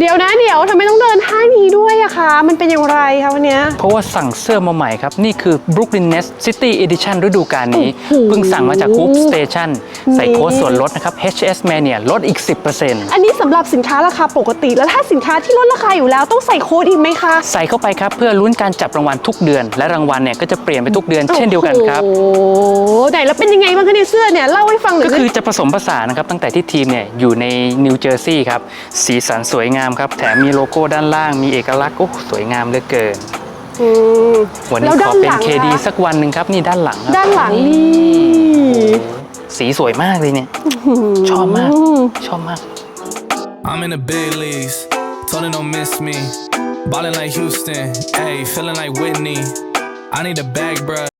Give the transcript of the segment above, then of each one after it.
เดี๋ยวนะเดี๋ยวทำไมต้องเดินท่านี้ด้วยอะคะ มันเป็นอย่างไรคะวันเนี้ย เพราะว่าสั่งเสื้อมาใหม่ครับ นี่คือ Brooklyn Nets City Edition ฤดูกาลนี้ โอ้โห เพิ่งสั่งมาจาก Hoop Station ใส่โค้ดส่วนลดนะครับ HS Mania ลดอีก 10%อันนี้สำหรับสินค้าราคาปกติ แล้วถ้าสินค้าที่ลดราคาอยู่แล้วต้องใส่โค้ดอีกไหมคะ ใส่เข้าไปครับ เพื่อลุ้นการจับรางวัลทุกเดือน และรางวัลเนี่ยก็จะเปลี่ยนไปทุกเดือนเช่นเดียวกันครับ โอ้โหไหนแล้วเป็นยังไงบ้างคะในยเสื้อเนี่ยเล่าให้ฟังหน่อยก็คือจะผสมผสานนะครับตั้งแต่ที่ทีมเนี่ยอยู่ในนิวเจอร์ซีย์ครับ สีสันสวยงามครับ แถมมีโลโก้ด้านล่างมีเอกลักษณ์โอ้สวยงามเหลือเกินอืมวันนี้แล้วขด้าอนเป็นหลัง KD ล่ะสักวันหนึ่งครับนี่ด้านหลังครับด้านหลังนี่สีสวยมากเลยเนี่ย ชอบมาก ชอบมาก I'm in the big leagues, told her don't miss me. Ballin' like Houston, ayy, feeling like Whitney. I need a bag, bruh.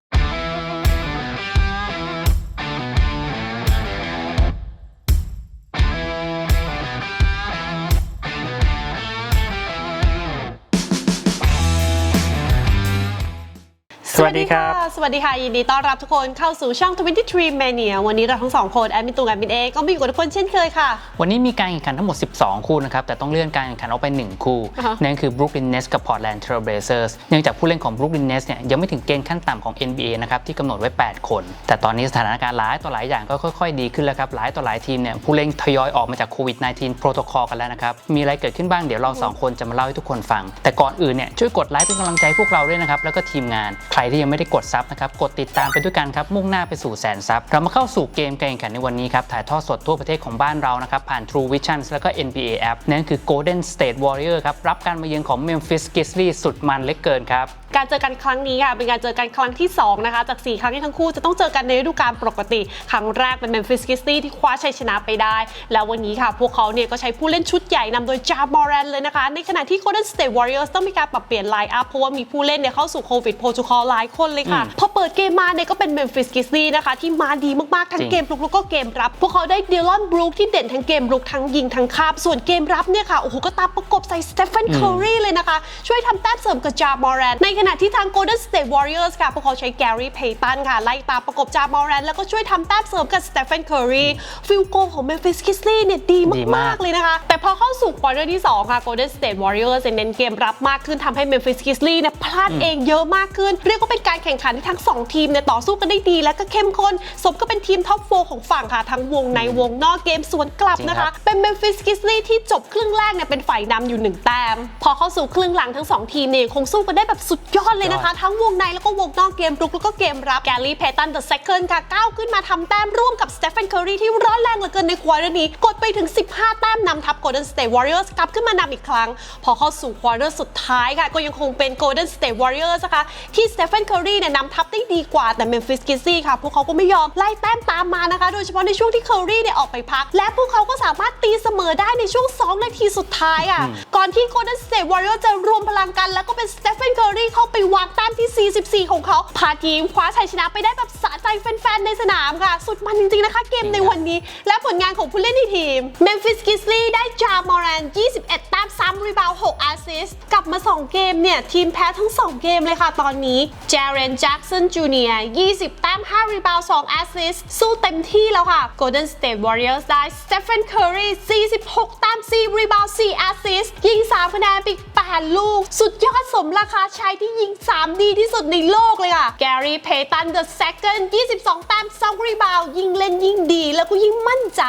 สวัสดีครับ สวัสดีค่ะ ยินดีต้อนรับทุกคนเข้าสู่ช่อง 23 Mania วันนี้เราทั้งสองคน แอดมินตูนแอดมินเอก็มีอยู่กับทุกคนเช่นเคยค่ะ วันนี้มีการแข่งขันทั้งหมด 12 คู่นะครับ แต่ต้องเลื่อนการแข่งขันออกไป 1 คู่อ่าฮะนั่นคือ Brooklyn Nets กับ Portland Trail Blazers เนื่องจากผู้เล่นของ Brooklyn Nets เนี่ยยังไม่ถึงเกณฑ์ขั้นต่ำของ NBA นะครับที่กำหนดไว้ 8 คน แต่ตอนนี้สถานการณ์หลายต่อหลายอย่างก็ค่อยๆ ดีขึ้นแล้วครับหลายต่อหลายทีมเนี่ยผู้เล่นทยอยออกมาจากโควิด -19 protocol กันแล้วนะครับมีอะไรเกิดขึ้นบ้างเดี๋ยวเราสองคนจะมาเล่าให้ทุกคนฟัง แต่ก่อนอื่นเนี่ยช่วยกดไลค์เป็นกำลังใจพวกเราด้วยนะครับแล้วก็ทีมงานใครที่ยังไม่ได้กดซับนะครับกดติดตามไปด้วยกันครับมุ่งหน้าไปสู่แสนซับเรามาเข้าสู่เกมการแข่งขันในวันนี้ครับถ่ายทอดสดทั่วประเทศของบ้านเรานะครับผ่าน True Vision แล้วก็ NBA App นั่นคือ Golden State Warrior ครับรับการมาเยือนของ Memphis Grizzlies สุดมันเล็กเกินครับการเจอกันครั้งนี้ค่ะเป็นการเจอกันครั้งที่ 2 นะคะ จาก 4 ครั้งที่ทั้งคู่จะต้องเจอกันในฤดูกาลปกติ ครั้งแรกเป็น Memphis Grizzlies ที่คว้าชัยชนะไปได้ แล้ววันนี้ค่ะ พวกเขาเนี่ยก็ใช้ผู้เล่นชุดใหญ่นำโดยจาบอร a นเลยนะคะ ในขณะที่ Golden State Warriors ต้องมีการปรับเปลี่ยนไลน์อัพเพราะว่ามีผู้เล่นเนี่ยเข้าสู่โควิดโปรโตคอลหลายคนเลยค่ะ พอเปิดเกมมาเนี่ยก็เป็น Memphis Grizzlies นะคะที่มาดีมากๆทั้งจริงเกมลุกแล้วก็เกมรับ พวกเขาได้ดิลอนบรูคที่เด่นทั้งเกมลุกทั้งยิงทั้งคาบส่วนเกมรับเนี่ยค่ะโอ้โหก็ตามประกบใส่สเตฟ n นเคอรีเลยนะคะช่วยทำแต้มเสริมกับจามอร a นในขณะที่ทาง Golden State Warriors ค่ะ พวกเขาใช้แกรี่เพย์ตันค่ะ ไล่ตามประกบจามอร a นแล้วก็ช่วยทำแต้มเสริมกับสเตฟ n นเคอรีฟิลโกของ Memphis Grizzlies เนี่ยดีดีมามากกๆ เลยนะคะ แต่พอเข้าสู่ควอเตอร์ที่ 2 ค่ะ Golden State Warriors เน้นเกมรับมากขึ้นทำให้ Memphis Grizzlies เนี่ยพลาดเองเยอะมากขึ้น เรียกว่าเป็นการแข่งขันที่ทั้งสองทีมเนี่ยต่อสู้กันได้ดีและก็เข้มข้นสมก็เป็นทีมท็อปโฟของฝั่งค่ะ ทั้งวงในวงนอกเกมสวนกลับนะคะ เป็น Memphis Grizzlies ที่จบครึ่งแรกเนี่ยเป็นฝ่ายนำอยู่1แต้มพอเข้าสู่ครึ่งหลังทั้ง 2 ทีมเนี่ยคงสู้กันได้แบบสุดยอดเลยนะคะ ทั้งวงในแล้วก็วงนอกเกมรุกแล้วก็เกมรับแกลลี่เพตันเดอะเซคันด์ค่ะก้าวขึ้นมาทำแต้มร่วมกับสเตฟ n นเคอรีที่ร้อนแรงเหลือเกินในควอเตอร์นี้ กดไปถึง 15 แต้มนำทัพ Golden State Warriors กลับขึ้นมานำอีกครั้ง พอเข้าสู่ควอเตอร์สุดท้ายค่ะ ก็ยังคงเป็น Golden State Warriors นะคะที่สเตฟ n นเคอรีเนี่ยนำทัพได้ดีกว่าแต่ Memphis Grizzlies ค่ะพวกเขาก็ไม่ยอมไล่แต้มตามมานะคะ โดยเฉพาะในช่วงที่เคอรีเนี่ยออกไปพัก และพวกเขาก็สามารถตีเสมอได้ในช่วง 2 นาทีสุดท้ายอะก่อนที่ Golden State Warriors จะรวมพลังกันแล้วก็เป็น Stephen Curry เข้าไปวางแต้มที่ 44 ของเขา พาทีมคว้าชัยชนะไปได้แบบสะใจแฟนๆ ในสนามค่ะ สุดมันจริงๆ นะคะเกมในวันนี้ และผลงานของผู้เล่นในทีม Memphis Grizzlies ได้จามอรัน 21 แต้ม3รีบาว 6 ซิสกลับมา 2 เกมเนี่ย ทีมแพ้ทั้ง 2 เกมเลยค่ะตอนนี้ Jaren Jackson Jr. 20 แต้ม 5 รีบาว2แอสซิสสู้เต็มที่แล้วค่ะ Golden State Warriors ได้ Stephen Curry 46 แต้ม 4 รีบาว4แอสซิสยิง 3 คะแนนไปอีก8ลูก สุดยอดสมราคาชายที่ยิง 3 ดีที่สุดในโลกเลยค่ะ Gary Payton the second 22 แต้ม 2 รีบาวยิงเล่นยิงดีแล้วก็ยิ่งมั่นใจ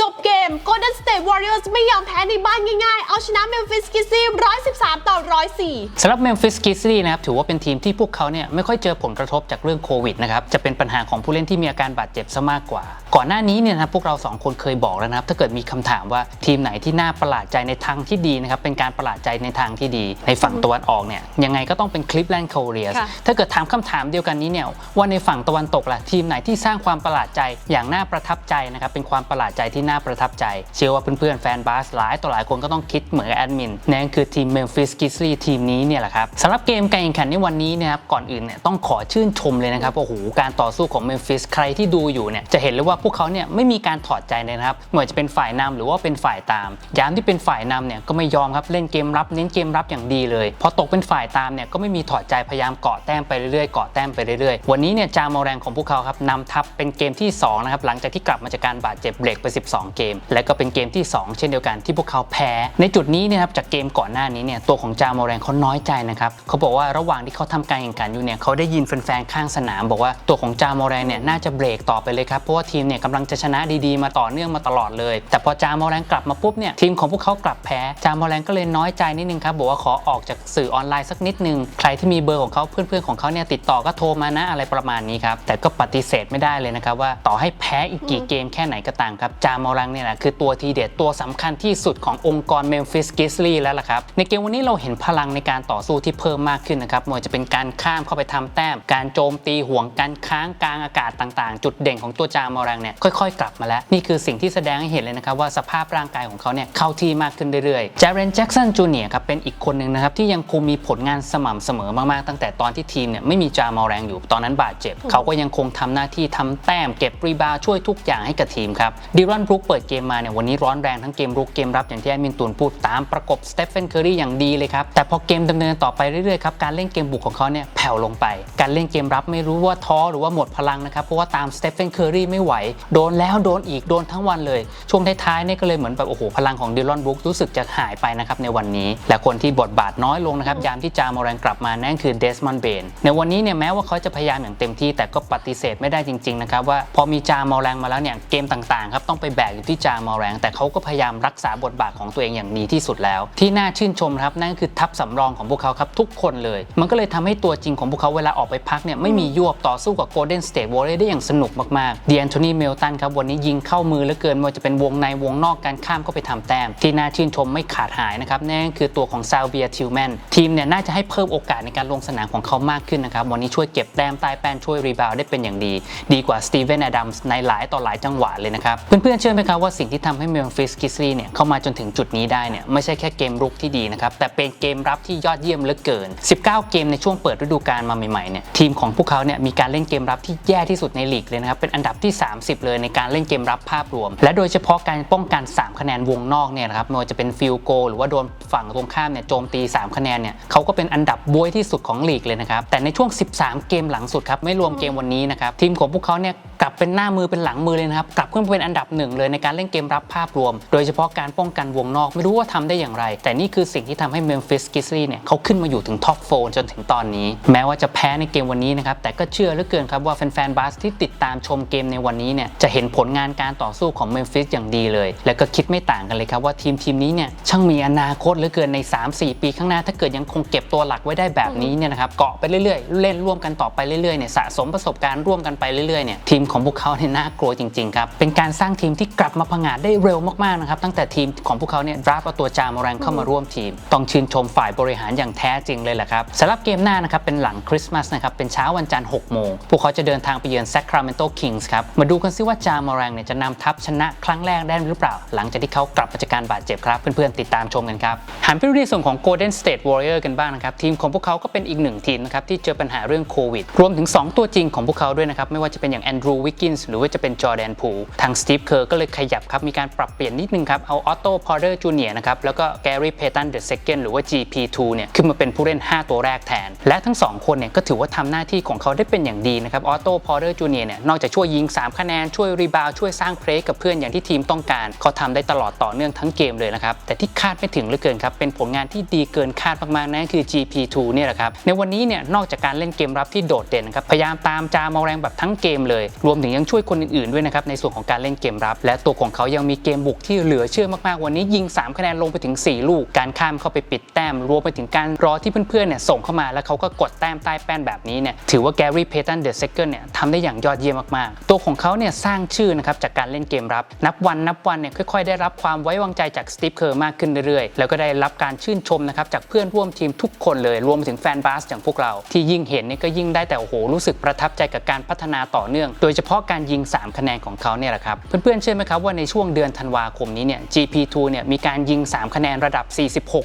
จบเกม Golden State Warriors ไม่ยอมแพ้ในบ้านง่ายๆ เอาชนะ Memphis Grizzlies 113 ต่อ 104สำหรับ Memphis Grizzlies นะครับถือว่าเป็นทีมที่พวกเขาเนี่ยไม่ค่อยเจอผลกระทบจากเรื่องโควิดนะครับจะเป็นปัญหาของผู้เล่นที่มีอาการบาดเจ็บซะมากกว่า ก่อนหน้านี้เนี่ยนะครับพวกเราสองคนเคยบอกแล้วนะครับ ถ้าเกิดมีคำถามว่าทีมไหนที่น่าประหลาดใจในทางที่ดีนะครับเป็นการประหลาดใจในทางที่ดี ในฝั่งตะวันออกเนี่ยยังไงก็ต้องเป็น Cleveland Cavaliers ค่ะถ้าเกิดถามคำถามเดียวกันนี้เนี่ยว่าในฝั่งตะวันตกล่ะทีมไหนที่สร้างความประหลาดใจอย่างน่าประทับใจนะครับเป็นความประหลาดใจที่น่าประทับใจ เชื่อว่าเพื่อนๆแฟนบาสหลายต่อหลายคนก็ต้องคิดเหมือนกับแอดมินนั่นคือทีม Memphis Grizzlies ทีมนี้เนี่ยแหละครับสำหรับเกมการแข่งขันในวันนี้นะครับก่อนอื่นเนี่ยต้องขอชื่นชมเลยนะครับโอ้โหการต่อสู้ของ Memphis ใครที่ดูอยู่เนี่ยจะเห็นเลยว่าพวกเขาเนี่ยไม่มีการถอดใจเลยนะครับไม่ว่าจะเป็นฝ่ายนำหรือว่าเป็นฝ่ายตาม ยามที่เป็นฝ่ายนำเนี่ยก็ไม่ยอมครับเล่นเกมรับเน้นเกมรับอย่างดีเลยพอตกเป็นฝ่ายตามเนี่ยก็ไม่มีถอดใจพยายามเกาะแต้มไปเรื่อยๆเกาะแต้มไปเรื่อยๆ วันนี้เนี่ยจามอแรงของพวกเขาครับนำทัพเป็นเกมที่2นะครับหลังจากที่กลับมาจากการบาดเจ็บเบรกไป 12 เกม และก็เป็นเกมที่ 2 เช่นเดียวกันที่พวกเขาแพ้ ในจุดนี้นี่ยครับจากเกมก่อนหน้านี้เนี่ยตัวของจามอแรงเขาน้อยใจนะครับเขาบอกว่าระหว่างที่เขาทำการแข่งขันอยู่เนี่ยเขาได้ยินแฟนๆข้างสนาม บอกว่าตัวของจามอแรงเนี่ยน่าจะเบรกต่อไปเลยครับเพราะว่าทีมเนี่ยกำลังจะชนะดีๆมาต่อเนื่องมาตลอดเลย แต่พอจามอแรงกลับมาปุ๊บเนี่ยทีมของพวกเขากลับแพ้จามอแรงก็เลยน้อยใจนิดนึงครับบอกว่าขอออกจากสื่อออนไลน์สักนิดนึงใครที่มีเบอร์ของเขาเพื่อนๆของเขาเนี่ยติดต่อก็โทรมานะอะไรประมาณนี้ครับแต่ก็ปฏิเสธไม่ได้เลยนะครับว่าต่อให้แพ้อีกกี่เกมแค่ไหนก็ตามครับจามอแรงเนี่ยแหละคือตัวทีเด็ดตัวสำคัญที่สุดขององค์กรเมมฟิสกิสลีแล้วล่ะครับในเกมวันนี้เราเห็นพลังในการต่อสู้ที่เพิ่มมากขึ้นนะครับไม่ว่าจะเป็นการข้ามเข้าไปทำแต้ม การโจมตีห่วงการค้างกลางอากาศต่างๆ จุดเด่นของตัวจามอแรงเนี่ยค่อยๆ กลับมาแล้ว นี่คือสิ่งที่แสดงให้เห็นเลยนะครับว่าสภาพร่างกายของเขาเนี่ยเข้าที่มากขึ้นเรื่อยๆจาเรนแจ็กสันจูเนียร์ครับเป็นอีกคนหนึ่งนะครับที่ยังคงมีผลงานสม่ำเสมอมากๆตั้งแต่ตอนที่ทีมเนี่ยไม่มีจามอแรงอยู่ตอนนั้นบาดเจ็บ เขาก็ยังคงทำหน้าที่ทำแต้มเก็บรีบาวช่วยทุกอย่างให้กับทีมครับดิรอนบรุกเปิดเกมมาเนี่ยวันนี้ร้อนแรงทั้งเกมรุกเกมรับอย่างที่แอดมินตูนพูดตามประกบสเตฟเฟนเคอรีอย่างดีเลยครับ แต่พอเกมดำเนินต่อไปเรื่อยๆครับการเล่นเกมบุกของเขาเนี่ยแผ่วลงไป การเล่นเกมรับไม่รู้ว่าท้อหรือว่าหมดพลังนะครับเพราะว่าตามสเตฟเฟนเคอรี่ไม่ไหว โดนแล้วโดนอีกโดนทั้งวันเลย ช่วงท้ายๆเนี่ยก็เลยเหมือนแบบโอ้โหพลังของดิรอนบรุกรู้สึกจะหายไปนะครับในวันนี้ และคนที่บทบาทน้อยลงนะครับยามที่จามอแรงกลับมานั่นคือเดสมอนเบนในวันนี้เนี่ยแม้ว่าเขาจะพยายามอย่างเต็มที่ แต่ก็ปฏิเสธไม่ได้จริงๆนะครับว่าพอมีจามอแรงมาแล้วเนี่ยเกมต่างๆครับต้องไปแบกอยู่ที่จามอแรงแต่เขาก็พยายามรักษาบทบาทของตัวเองอย่างดีที่สุดแล้ว ที่น่าชื่นชมครับนั่นก็คือทัพสำรองของพวกเขาครับทุกคนเลย มันก็เลยทำให้ตัวจริงของพวกเขาเวลาออกไปพักเนี่ยไม่มียวบต่อสู้กับโกลเด้นสเตทวอลเลยได้อย่างสนุกมากๆเดียนโทนีเมลตันครับวันนี้ยิงเข้ามือเหลือเกินไม่ว่าจะเป็นวงในวงนอกการข้ามก็ไปทำแต้ม ที่น่าชื่นชมไม่ขาดหายนะครับนั่นคือตัวของซาเวียทิลแมนทีมเนี่ยน่าจะให้เพิ่มโอกาสในการลงสนามของเขามากขึ้นนะครับวันนี้ช่วยเก็บแต้มใต้แป้นช่วยรีบาวได้เป็นอย่างดี ดีกว่าสตีเวนอดัมส์ในหลายต่อหลายจังหวะเลยนะครับเพื่อนๆเชื่อไหมครับว่าสิ่งที่ทำให้เมมฟิสกิสลีเนี่ยเข้ามาจนถึงจุดนี้ได้เนี่ยไม่ใช่แค่เกมรุกที่ดีนะครับแต่เป็นเกมรับที่ยอดเยี่ยมเหลือเกิน 19 เกมในช่วงเปิดฤดูกาลมาใหม่ๆเนี่ยทีมของพวกเขาเนี่ยมีการเล่นเกมรับที่แย่ที่สุดในลีกเลยนะครับเป็นอันดับที่ 30 เลยในการเล่นเกมรับภาพรวม และโดยเฉพาะการป้องกัน 3 คะแนนวงนอกเนี่ยนะครับไม่ว่าจะเป็นฟิลโก หรือว่าโดนฝั่งตรงข้ามเนี่ยโจมตี 3 คะแนนเนี่ยเขาก็เป็นอันดับบวยที่สุดของลีกเลยนะครับแต่ในช่วง 13 เกมหลังสุดครับไม่รวมเกมวันนี้นะครับทีมของพวกเขาเนี่ยกลับเป็นหน้ามือเป็นหลังมือเลยนะครับ กลับขึ้นมาเป็นอันดับหนึ่งเลยในการเล่นเกมรับภาพรวม โดยเฉพาะการป้องกันวงนอกไม่รู้ว่าทำได้อย่างไร แต่นี่คือสิ่งที่ทำให้เมมฟิสกิสลีเนี่ยเขาขึ้นมาอยู่ถึงท็อปโฟจนถึงตอนนี้ แม้ว่าจะแพ้ในเกมวันนี้นะครับแต่ก็เชื่อเหลือเกินครับว่าแฟนๆบาสที่ติดตามชมเกมในวันนี้เนี่ยจะเห็นผลงานการต่อสู้ของเมมฟิสอย่างดีเลย และก็คิดไม่ต่างกันเลยครับว่าทีมทีมนี้เนี่ยช่างมีอนาคตเหลือเกินใน 3-4 ปีข้างหน้าถ้าเกิดยังคงเก็บตัวหลักไว้ได้แบบนี้เนี่ยนะครับเกาะไปเรื่อยๆ เล่นร่วมกันต่อไปเรื่อยๆเนี่ยสะสมประสบการณ์ร่วมกันไปเรื่อยๆเนี่ยทีมของพวกเขาเนี่ยน่ากลัวจริงๆครับ เป็นการสร้างทีมที่กลับมาผงาดได้เร็วมากๆนะครับตั้งแต่ทีมของพวกเขาเนี่ยดราฟเอาตัวจามอแรงเข้ามาร่วมทีม ต้องชื่นชมฝ่ายบริหารอย่างแท้จริงเลยแหละครับสำหรับเกมหน้านะครับเป็นหลังคริสต์มาสนะครับเป็นเช้าวันจันทร์6โมงพวกเขาจะเดินทางไปเยือน Sacramento Kings ครับมาดูกันซิว่าจามอแรงเนี่ยจะนำทัพชนะครั้งแรกได้หรือเปล่า หลังจากที่เขากลับมาจากการบาดเจ็บครับ เพื่อนๆติดตามชมกันครับหันไปดูในส่วนของ Golden State Warrior กันบ้างนะครับทีมของพวกเขาก็เป็นอีกหนึ่งทีมนะครับที่เจอปัญหาเรื่องโควิดรวมถึง 2 ตัวจริงของพวกเขาด้วยนะครับไม่ว่าจะเป็นอย่างแอนดรูวิกกินส์หรือว่าจะเป็นจอแดนพูทางสตีฟเคอร์ก็เลยขยับครับ มีการปรับเปลี่ยนนิดนึงครับ เอาออตโต้พอร์เดอร์จูเนียนะครับ แล้วก็แกรี่เพตันเดอะเซคันหรือว่า GP2 เนี่ยขึ้นมาเป็นผู้เล่น 5 ตัวแรกแทน และทั้ง 2 คนเนี่ยก็ถือว่าทำหน้าที่ของเขาได้เป็นอย่างดีนะครับออตโต้พอร์เดอร์จูเนียเนี่ยนอกจากช่วยยิง 3 คะแนน ช่วยรีบาวช่วยสร้างเพลย์กับเพื่อนอย่างที่ทีมต้องการเขาทำได้ตลอดต่อเนื่องทั้งเกมเลยนะครับแต่ที่คาดไม่ถึงเหลือเกินครับเป็นผลงานที่ดีเกินคาดมากๆนั่นคือ GP2 เนี่ยแหละครับในวันนี้เนี่ยนอกจากการเล่นเกมรับที่โดดเด่นครับพยายามตามจามอแรงแบบทั้งเกมเลยรวมถึงยังช่วยคนอื่นๆด้วยนะครับในส่วนของการเล่นเกมรับ และตัวของเขายังมีเกมบุกที่เหลือเชื่อมากๆวันนี้ยิง 3 คะแนนลงไปถึง 4 ลูก การข้ามเข้าไปปิดแต้ม รวมไปถึงการรอที่เพื่อนๆเนี่ยส่งเข้ามาแล้วเขาก็กดแต้มใต้แป้นแบบนี้เนี่ยถือว่าแกรี่เพตันเดอะเซคันเนี่ยทำได้อย่างยอดเยี่ยมมากๆ ตัวของเขาเนี่ยสร้างชื่อนะครับจากการเล่นเกมรับ นับวันนับวันเนี่ยค่อยๆ ได้รับความไว้วางใจจากสตีฟเคอร์มากขึ้นเรื่อยๆ แล้วก็ได้รับการชื่นชมนะครับจากเพื่อนร่วมทีมทุกคนเลยรวมไปถึงแฟนบาสอย่างพวกเรา ที่ยิ่งเห็นเนี่ยก็ยิ่งได้แต่โอ้โหรู้สึกประทับใจกับการพัฒนาต่อเนื่องโดยยเฉพาะการยิง 3 คะแนนของเขาเนี่ยแหละครับ เพื่อนๆเชื่อไหมครับว่าในช่วงเดือนธันวาคมนี้เนี่ย GP2 เนี่ยมีการยิง 3 คะแนนระดับ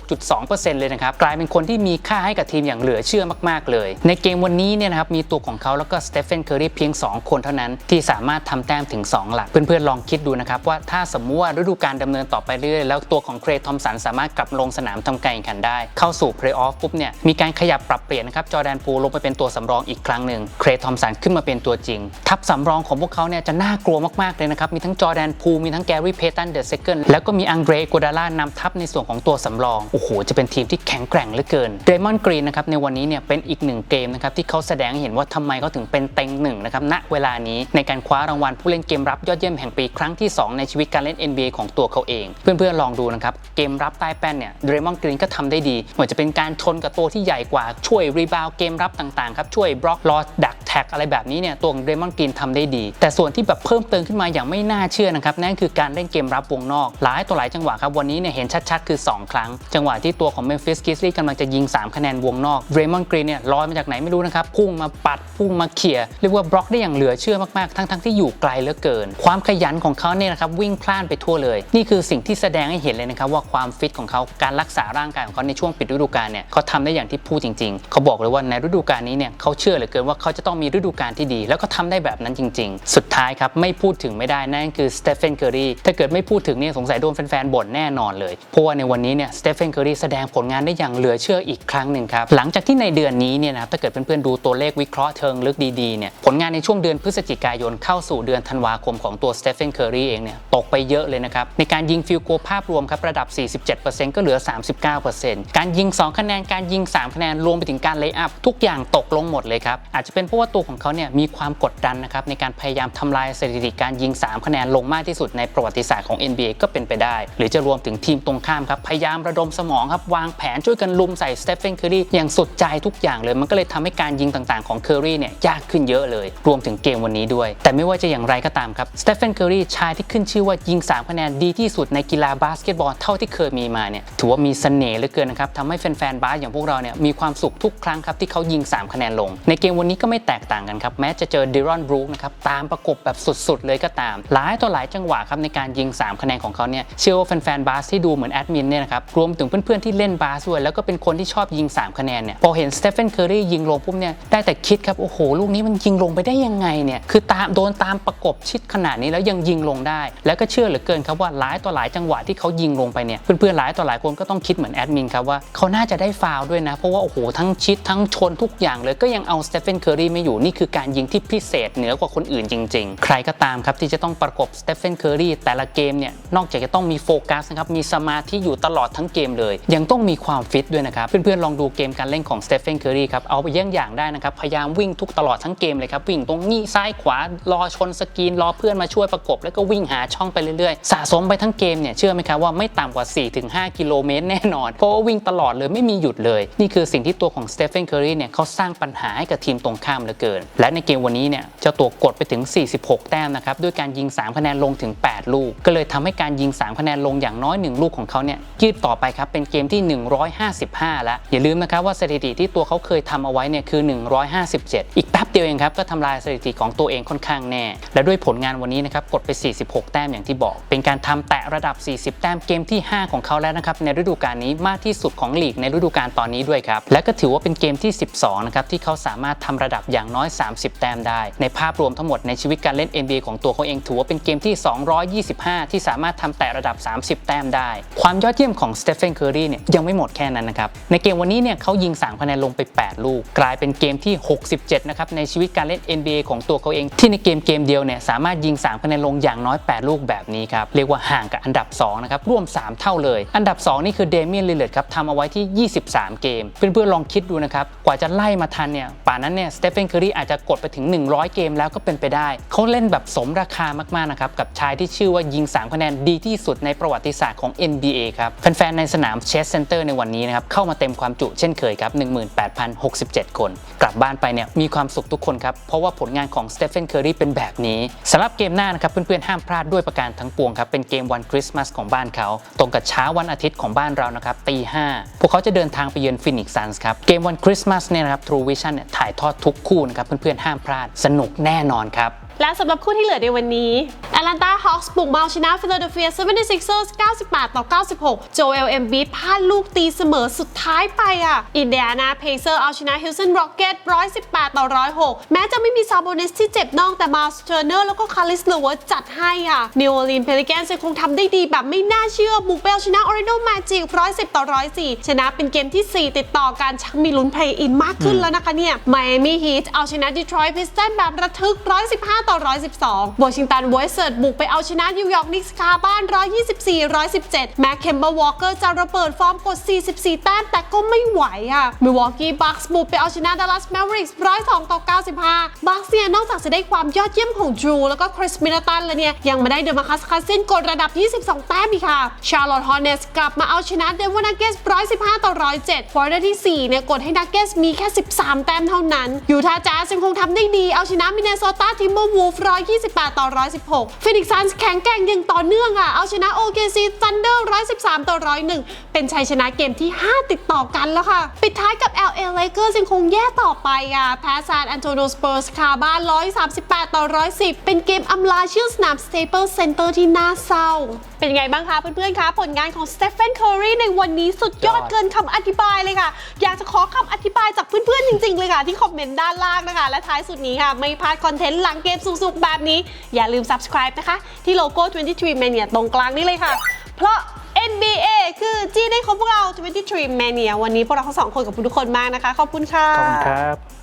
46.2%เลยนะครับ กลายเป็นคนที่มีค่าให้กับทีมอย่างเหลือเชื่อมากๆเลย ในเกมวันนี้เนี่ยนะครับมีตัวของเขาแล้วก็สเตฟ h นเคอรีเพียง 2 คนเท่านั้นที่สามารถทำแต้มถึง 2 หลัก เพื่อนๆลองคิดดูนะครับว่าถ้าสมมติว่าฤดูกาลดำเนินต่อไปเรื่อยแล้วตัวของเครทอมสันสามารถกลับลงสนามทำการแข่งขันได้ เข้าสู่เพลย์ออฟปุ๊บเนี่ยมีการขยับปรับเปลี่ยนนะครับจอแดนปูลงไปเป็นตัวสำรองอีกครั้งหนึ่งเครทอมสันขึ้นมาเป็นตัวจริง ทัพสำรองของพวกเขาเนี่ยจะน่ากลัวมาก ๆ เลยนะครับ มีทั้งจอแดนพูมีทั้งแกรี่เพตันเดอะเซคันแล้วก็มีอังเดรโกดาล่านำทัพในส่วนของตัวสำรอง โอ้โห จะเป็นทีมที่แข็งแกร่งเหลือเกินเดมอนกรีนนะครับในวันนี้เนี่ยเป็นอีกหนึ่งเกมนะครับที่เขาแสดงให้เห็นว่าทำไมเขาถึงเป็นเต็งหนึ่งนะครับณเวลานี้ในการคว้ารางวัลผู้เล่นเกมรับยอดเยี่ยมแห่งปีครั้งที่ 2 ในชีวิตการเล่น NBA ของตัวเขาเอง เพื่อนๆลองดูนะครับเกมรับใต้แป้นเนี่ยเดรมอนกรีนก็ทำได้ดีไม่ว่าจะเป็นการชนกับตัวที่ใหญ่กว่าช่วยรีบาวเกมรับต่างๆครับช่วยบล็อกลอดักแท็กอะไรแบบนี้เนี่ยตัวของเดรมอนกรีนทำได้ดี แต่ส่วนที่แบบเพิ่มเติมขึ้นมาอย่างไม่น่าเชื่อนะครับนั่นคือการเล่นเกมรับวงนอก หลายตัวหลายจังหวะครับวันนี้เนี่ยเห็นชัดๆ คือ 2 ครั้ง จังหวะที่ตัวของเมมฟิสกิสลี่กำลังจะยิง 3 คะแนนวงนอกเรมอนกรีนเนี่ยลอยมาจากไหนไม่รู้นะครับพุ่งมาปัดพุ่งมาเขี่ยเรียกว่าบล็อกได้อย่างเหลือเชื่อมากๆ ทั้งๆที่อยู่ไกลเหลือเกิน ความขยันของเขาเนี่ยนะครับวิ่งพล่านไปทั่วเลย นี่คือสิ่งที่แสดงให้เห็นเลยนะครับว่าความฟิตของเขาการรักษาร่างกายของเขาในช่วงปิดฤดูกาลเนี่ยเขาทำได้อย่างที่พูดจริง ๆ เขาบอกเลยว่าในฤดูกาลนี้เนี่ยเขาเชื่อเหลือเกินว่าเขาจะต้องมีฤดูกาลที่ดี แล้วก็ทำได้แบบนั้นจริง ๆ สุดท้ายครับไม่พูดถึงไม่ได้นั่นคือสเตฟ h นเคอรีถ้าเกิดไม่พูดถึงเนี่ยสงสัยโดนแฟนๆบ่นแน่นอนเลย เพราะว่าในวันนี้เนี่ยสเตฟ h นเคอรีแสดงผลงานได้อย่างเหลือเชื่ออีกครั้งหนึ่งครับหลังจากที่ในเดือนนี้เนี่ยนะครับถ้าเกิดเพื่อนๆดูตัวเลขวิเคราะห์เชิงลึกดีๆเนี่ยผลงานในช่วงเดือนพฤศจิกายนเข้าสู่เดือนธันวาคมของตัวสเตฟ h นเคอรีเองเนี่ยตกไปเยอะเลยนะครับในการยิงฟิลโกภาพรวมครับระดับ 47%ก็เหลือ 39%การยิง 2 คะแนนการยิง 3 คะแนนรวมไปถึงการเลย์อัพทุกอย่างตกลงหมดเลยครับอาจจะเป็นเพราะว่าตัวของเขาเนี่ยมีความกดดันนะครับในการพยายามทำลายสถิติการยิง 3 คะแนนลงมากที่สุดในประวัติศาสตร์ของ NBA ก็เป็นไปได้ หรือจะรวมถึงทีมตรงข้ามครับ พยายามระดมสมองครับ วางแผนช่วยกันลุมใส่สเตฟ h นเคอรีอย่างสุดใจทุกอย่างเลย มันก็เลยทำให้การยิงต่างๆของเคอรีเนี่ยยากขึ้นเยอะเลย รวมถึงเกมวันนี้ด้วย แต่ไม่ว่าจะอย่างไรก็ตามครับสเตฟ h นเคอรีชายที่ขึ้นชื่อว่ายิง 3 คะแนนดีที่สุดในกีฬาบาสเกตบอลเท่าที่เคยมีมาเนี่ยถือว่ามีเสน่ห์เหลือเกินนะครับทำให้แฟนๆบาสอย่างพวกเราเนี่ยมีความสุขทุกครั้งครับที่เขายิง 3 คะแนนลง ในเกมวันนี้ก็ไม่แตกต่างกันครับแม้จะเจอดิรอนบรูคนะครับตามประกบแบบสุดๆ เลยก็ตาม หลายต่อหลายจังหวะครับในการยิง 3 คะแนนของเขาเนี่ยเชื่อว่าแฟนๆบาสที่ดูเหมือนแอดมินเนี่ยนะครับรวมถึงเพื่อนๆที่เล่นบาสด้วยแล้วก็เป็นคนที่ชอบยิง 3 คะแนนเนี่ยพอเห็นสเตฟ h นเคอรียิงลงปุ๊บเนี่ยได้แต่คิดครับโอ้โหลูกนี้มันยิงลงไปได้ยังไงเนี่ยคือตามโดนตามประกบชิดขนาดนี้แล้วยังยิงลงได้ แล้วก็เชื่อเหลือเกินครับว่าหลายต่อหลายจังหวะที่เขายิงลงไปเนี่ยเพื่อนๆหลายต่อหลายคนก็ต้องคิดเหมือนแอดมินครับว่าเขาน่าจะได้ฟาวล์ด้วยนะ เพราะว่าโอ้โหทั้งชิดทั้งชนทุกอย่างเลยก็ยังเอาสเตฟ h นเคอรีไม่อยู่นี่คือการยิงที่พิเศษเหนือกว่าคนอื่นจริง ๆ ใครก็ตามครับที่จะต้องประกบสเตฟ h นเคอรีแต่ละเกมเนี่ยนอกจากจะต้องมีโฟกัสนะครับมีสมาธิอยู่ตลอดทั้งเกมเลย ยังต้องมีความฟิตด้วยนะครับ เพื่อนๆลองดูเกมการเล่นของสเตฟ h นเคอรีครับเอาไปเยี่ยงอย่างได้นะครับ พยายามวิ่งทุกตลอดทั้งเกมเลยครับ วิ่งตรงนี้ซ้ายขวารอชนสกรีนรอเพื่อนมาช่วยประกบ แล้วก็วิ่งหาช่องไปเรื่อยๆ สะสมไปทั้งเกมเนี่ยเชื่อไหมครับว่าไม่ต่ำกว่า 4-5 กิโลเมตรแน่นอน เพราะว่าวิ่งตลอดเลยไม่มีหยุดเลย นี่คือสิ่งที่ตัวของสเตฟ h นเคอรีเนี่ยเขาสร้างปัญหาให้กับทีมตรงข้ามเหลือเกิน และในเกมวันนี้เนี่ยเจ้าตัวกดไปถึง 46 แต้มนะครับด้วยการยิง 3 คะแนนลงถึง 8 ลูก ก็เลยทำให้การยิง 3 คะแนนลงอย่างน้อย 1 ลูกของเขาเนี่ยยืดต่อไปครับเป็นเกมที่ 155 แล้ว อย่าลืมนะครับว่าสถิติที่ตัวเขาเคยทำเอาไว้เนี่ยคือ 157 อีกแป๊บเดียวเองครับก็ทำลายสถิติของตัวเองค่อนข้างแน่ และด้วยผลงานวันนี้นะครับกดไป 46 แต้มอย่างที่บอก เป็นการทำแตะระดับ 40 แต้มเกมที่ 5 ของเขาแล้วนะครับในฤดูกาลนี้มากที่สุดของลีกในฤดูกาลตอนนี้ด้วยครับและก็ถือว่าเป็นเกมที่ 12 นะครับที่เขาสามารถทำระดับอย่างน้อย 30 แต้มได้ ในภาพรวมทั้งหมดในชีวิตการเล่น NBA ของตัวเขาเองถือว่าเป็นเกมที่ 225 ที่สามารถทำแตะระดับ 30 แต้มได้ ความยอดเยี่ยมของสเตฟ h นเคอรีเนี่ยยังไม่หมดแค่นั้นนะครับ ในเกมวันนี้เนี่ยเขายิง3คะแนนลงไป 8 ลูก กลายเป็นเกมที่ 67 นะครับในชีวิตการเล่น NBA ของตัวเขาเอง ที่ในเกมเกมเดียวเนี่ยสามารถยิง3คะแนนลงอย่างน้อย 8 ลูกแบบนี้ครับเรียกว่าห่างกับอันดับ2นะครับร่วม 3 เท่าเลย อันดับ 2 นี่คือเดเมียนลิเลตครับทำเอาไว้ที่ 23 เกม เพื่อนๆลองคิดดูนะครับกว่าจะไล่มาทันเนี่ยป่านนั้นเนี่ยสเตฟ h นเคอรีอาจจะกดไปถึง 100 เกมแล้วก็เป็นไปได้ เขาเล่นแบบสมราคามากๆนะครับกับชายที่ชื่อว่ายิง 3 คะแนนดีที่สุดในประวัติศาสตร์ของ NBA ครับแฟนๆในสนามเชสเซนเตอร์ในวันนี้นะครับเข้ามาเต็มความจุเช่นเคยครับ 18,067 คน กลับบ้านไปเนี่ยมีความสุขทุกคนครับ เพราะว่าผลงานของสเตฟ h นเคอรีเป็นแบบนี้สำหรับเกมหน้านะครับเพื่อนๆห้ามพลาดด้วยประการทั้งปวงครับเป็นเกมวันคริสต์มาสของบ้านเขา ตรงกับเช้าวันอาทิตย์ของบ้านเรานะครับตีห้าพวกเขาจะเดินทางไปเยือนฟินิกซ์ซันส์ครับเกมวันคริสต์มาสเนี่ยนะครับ True Vision เนี่ยถ่ายทอดทุกคู่นะครับเพื่อนๆห้ามพลาดสนุกแน่แน่นอนครับ และสำหรับคู่ที่เหลือในวันนี้ Atlanta Hawks บุกเอาชนะ Philadelphia 76ers 98 ต่อ 96 Joel Embiid พลาดลูกตีเสมอสุดท้ายไปอะ Indiana Pacers เอาชนะ Houston Rockets 118 ต่อ 106 แม้จะไม่มีซาโบเนสที่เจ็บน่องแต่ Miles Turner แล้วก็ Caris LeVert จัดให้อะ New Orleans Pelicans คงทำได้ดีแบบไม่น่าเชื่อบุกไปเอาชนะ Orlando Magic 110 ต่อ 104 ชนะเป็นเกมที่ 4 ติดต่อกันชักมีลุ้น play in มากขึ้นแล้วนะคะเนี่ย Miami Heat เอาชนะ Detroit Pistons แบบระทึก 115ต่อ 112 Washington Wizards บุกไปเอาชนะ New York Knicks คาบ้าน 124 117 แม้เคมเบอร์วอลเกอร์จะระเบิดฟอร์มกด 44 แต้มแต่ก็ไม่ไหวอะ Milwaukee Bucks บุกไปเอาชนะ Dallas Mavericks 102ต่อ95 Bucks เนี่ยนอกจากจะได้ความยอดเยี่ยมของ Drew แล้วก็ Chris Middleton แล้วเนี่ย ยังมาได้เดมาคัสคาซินกดระดับ 22 แต้มอีกค่ะ Charlotte Hornets กลับมาเอาชนะ Denver Nuggets 115 ต่อ 107 ควอเตอร์ที่ 4 เนี่ย กดให้ Nuggets มีแค่ 13 แต้มเท่านั้นยูทาห์แจ๊สยังคงทำได้ดีเอาชนะวูฟ128 ต่อ 116 Phoenix Suns แข็งแกร่งอย่างต่อเนื่องอะ เอาชนะ OKC Thunder 113 ต่อ 101 เป็นชัยชนะเกมที่ 5 ติดต่อกันแล้วค่ะ ปิดท้ายกับ LA Lakers ยังคงแย่ต่อไปอะ แพ้ซานแอนโตนิโอสเปอร์สคาบ้าน 138 ต่อ 110 เป็นเกมอำลาชื่อสนาม Staples Center ที่น่าเศร้า เป็นยังไงบ้างคะเพื่อนๆคะผลงานของสเตฟ n น c ค r รีในวันนี้สุดยอดยอดเกินคำอธิบายเลยค่ะ อยากจะขอคำอธิบายจากเพื่อนๆจริงๆเลยค่ะที่คอมเมนต์ด้านล่างนะคะ และท้ายสุดนี้ค่ะไม่พลาดคอนเทนต์หลังเกมสุกๆ แบบนี้ อย่าลืม subscribe นะคะ ที่โลโก้ 23 Mania ตรงกลางนี้เลยค่ะ เพราะ NBA คือจีนในของพวกเรา 23 Mania วันนี้พวกเราทั้งสองคนกับทุกคนมากนะคะ ขอบคุณค่ะ ขอบคุณครับ